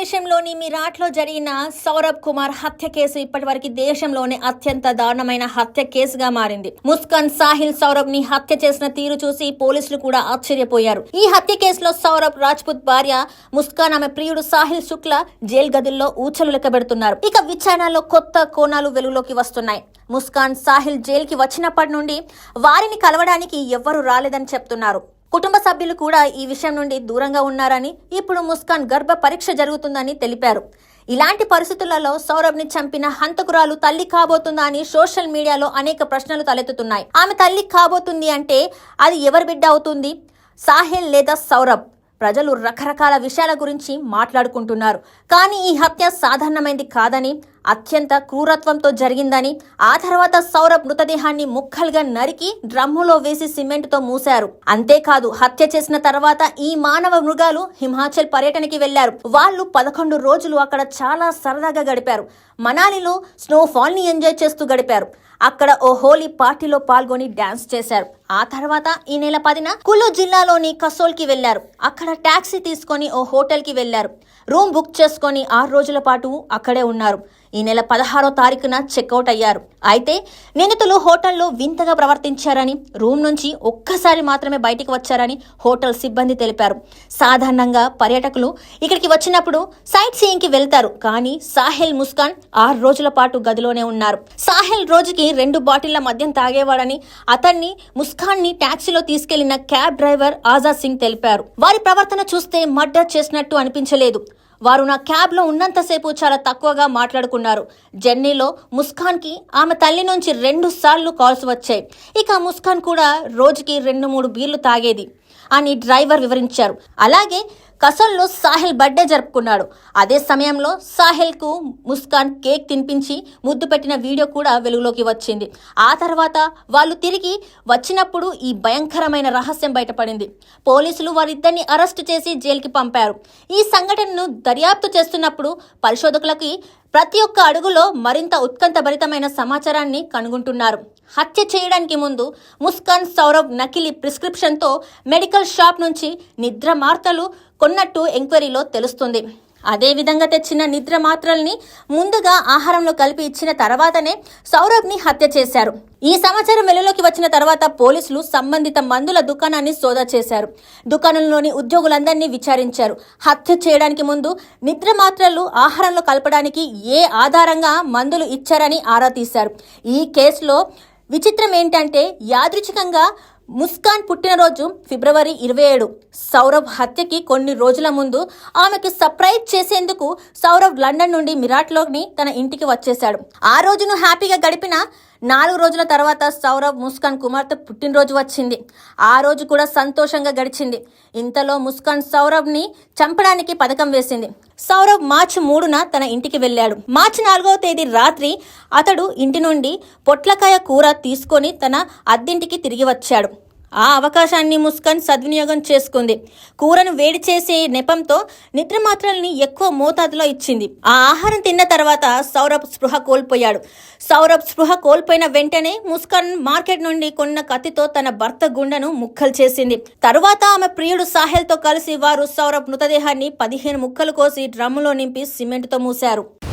ఉత్తర భారతదేశంలోని మిరాట్లో జరిగిన సౌరభ్ కుమార్ హత్య కేసు ఇప్పటివరకు దేశంలోనే అత్యంత దారుణమైన హత్య కేసుగా మారింది. ముస్కాన్ సాహిల్ సౌరభ్ని హత్య చేసిన తీరు చూసి పోలీసులు కూడా ఆశ్చర్యపోయారు. ఈ హత్య కేసులో సౌరభ్ రాజ్పుత్ భార్య ముస్కాన్ ఆమె ప్రియుడు సాహిల్ శుక్ల జైలు గదుల్లో ఊచలు లెక్కబెడుతున్నారు ఇక విచారణలో కొత్త కోణాలు వెలుగులోకి వస్తున్నాయి. ముస్కాన్ సాహిల్ జైలుకి వచ్చినప్పటి నుండి వారిని కలవడానికి ఎవ్వరూ రాలేదని చెప్తున్నారు. కుటుంబ సభ్యులు కూడా ఈ విషయం నుండి దూరంగా ఉన్నారని ఇప్పుడు ముస్కాన్ గర్భ పరీక్ష జరుగుతుందని తెలిపారు. ఇలాంటి పరిస్థితులలో సౌరభ్ని చంపిన హంతకురాలు తల్లి కాబోతుందా అని సోషల్ మీడియాలో అనేక ప్రశ్నలు తలెత్తుతున్నాయి. ఆమె తల్లి కాబోతుంది అంటే అది ఎవరి బిడ్డ అవుతుంది? సాహిల్ లేదా సౌరభ్? ప్రజలు రకరకాల విషయాల గురించి మాట్లాడుకుంటున్నారు. కానీ ఈ హత్య సాధారణమైంది కాదని అత్యంత క్రూరత్వంతో జరిగిందని ఆ తర్వాత సౌరభ్ మృతదేహాన్ని ముక్కలుగా నరికి డ్రమ్ములో వేసి సిమెంట్తో మూశారు. అంతేకాదు హత్య చేసిన తర్వాత ఈ మానవ మృగాలు హిమాచల్ పర్యటనకి వెళ్ళారు వాళ్ళు పదకొండు రోజులు అక్కడ చాలా సరదాగా గడిపారు. మనాలిలో స్నోఫాల్ని ఎంజాయ్ చేస్తూ గడిపారు. అక్కడ ఓ హోలీ పార్టీలో పాల్గొని డాన్స్ చేశారు. ఆ తర్వాత ఈ నెల పదిన కులు జిల్లాలోని కసోల్కి వెళ్ళారు అక్కడ టాక్సీ తీసుకొని ఓ హోటల్కి వెళ్ళారు రూమ్ బుక్ చేసుకొని ఆరు రోజుల పాటు అక్కడే ఉన్నారు. ఈ నెల పదహారో తారీఖున చెక్అవుట్ అయ్యారు. అయితే నిందితులు హోటల్లో వింతగా ప్రవర్తించారని రూమ్ నుంచి ఒక్కసారి మాత్రమే బయటికి వచ్చారని హోటల్ సిబ్బంది తెలిపారు. సాధారణంగా పర్యాటకులు ఇక్కడికి వచ్చినప్పుడు సైట్ సీయింగ్కి వెళ్తారు కానీ సాహెల్ ముస్కాన్ ఆరు రోజుల పాటు గదిలోనే ఉన్నారు. సాహెల్ రోజుకి రెండు బాటిళ్ళ మద్యం తాగేవాడని అతన్ని ముస్కాన్ని ట్యాక్సీలో టాక్సీలో తీసుకెళ్ళిన క్యాబ్ డ్రైవర్ ఆజాద్ సింగ్ తెలిపారు. వారి ప్రవర్తన చూస్తే మర్డర్ చేసినట్టు అనిపించలేదు. వారు నా క్యాబ్లో ఉన్నంతసేపు చాలా తక్కువగా మాట్లాడుకున్నారు. జర్నీలో ముస్కాన్కి ఆమె తల్లి నుంచి రెండు సార్లు కాల్స్ వచ్చాయి. ఇక ముస్కాన్ కూడా రోజుకి రెండు మూడు బీర్లు తాగేది. అని డ్రైవర్ వివరించారు. అలాగే కసల్లో సాహిల్ బర్త్డే జరుపుకున్నాడు. అదే సమయంలో సాహిల్కు ముస్కాన్ కేక్ తినిపించి ముద్దు పెట్టిన వీడియో కూడా వెలుగులోకి వచ్చింది. ఆ తర్వాత వాళ్ళు తిరిగి వచ్చినప్పుడు ఈ భయంకరమైన రహస్యం బయటపడింది. పోలీసులు వారిద్దరిని అరెస్టు చేసి జైలుకి పంపారు. ఈ సంఘటనను దర్యాప్తు చేస్తున్నప్పుడు పరిశోధకులకి ప్రతి ఒక్క అడుగులో మరింత ఉత్కంఠభరితమైన సమాచారాన్ని కనుగొంటున్నారు. హత్య చేయడానికి ముందు ముస్కాన్ సౌరభ్ నకిలీ ప్రిస్క్రిప్షన్తో మెడికల్ షాప్ నుంచి నిద్ర మార్తలు కొన్నట్టు ఎంక్వైరీలో తెలుస్తుంది. అదే విధంగా తెచ్చిన నిద్ర మాత్రల్ని ముందుగా ఆహారంలో కలిపి ఇచ్చిన తర్వాతనే సౌరభ్ని హత్య చేశారు. ఈ సమాచారం వెలుగులోకి వచ్చిన తర్వాత పోలీసులు సంబంధిత మందుల దుకాణాన్ని సోదా చేశారు. దుకాణంలోని ఉద్యోగులందరినీ విచారించారు. హత్య చేయడానికి ముందు నిద్ర మాత్రలు ఆహారంలో కలపడానికి ఏ ఆధారంగా మందులు ఇచ్చారని ఆరా తీశారు. ఈ కేసులో విచిత్రం ఏంటంటే యాదృచ్ఛికంగా ముస్కాన్ పుట్టినరోజు ఫిబ్రవరి ఇరవై ఏడు. సౌరభ్ హత్యకి కొన్ని రోజుల ముందు ఆమెకు సర్ప్రైజ్ చేసేందుకు సౌరభ్ లండన్ నుండి మిరాట్లోని తన ఇంటికి వచ్చేశాడు. ఆ రోజును హ్యాపీగా గడిపిన నాలుగు రోజుల తర్వాత సౌరభ్ ముస్కాన్ కుమార్తె పుట్టినరోజు వచ్చింది. ఆ రోజు కూడా సంతోషంగా గడిచింది. ఇంతలో ముస్కాన్ సౌరభ్ని చంపడానికి పథకం వేసింది. సౌరభ్ మార్చి మూడున తన ఇంటికి వెళ్ళాడు. మార్చి నాలుగవ తేదీ రాత్రి అతడు ఇంటి నుండి పొట్లకాయ కూర తీసుకొని తన అద్దింటికి తిరిగి వచ్చాడు. ఆ అవకాశాన్ని ముస్కాన్ సద్వినియోగం చేసుకుంది. కూరను వేడి చేసే నెపంతో నిద్ర మాత్రల్ని ఎక్కువ మోతాదులో ఇచ్చింది. ఆ ఆహారం తిన్న తర్వాత సౌరభ్ స్పృహ కోల్పోయాడు. సౌరభ్ స్పృహ కోల్పోయిన వెంటనే ముస్కాన్ మార్కెట్ నుండి కొన్న కత్తితో తన భర్త గుండెను ముక్కలు చేసింది. తరువాత ఆమె ప్రియుడు సాహెల్తో కలిసి వారు సౌరభ్ మృతదేహాన్ని పదిహేను ముక్కలు కోసి డ్రమ్ములో నింపి సిమెంట్తో మూశారు.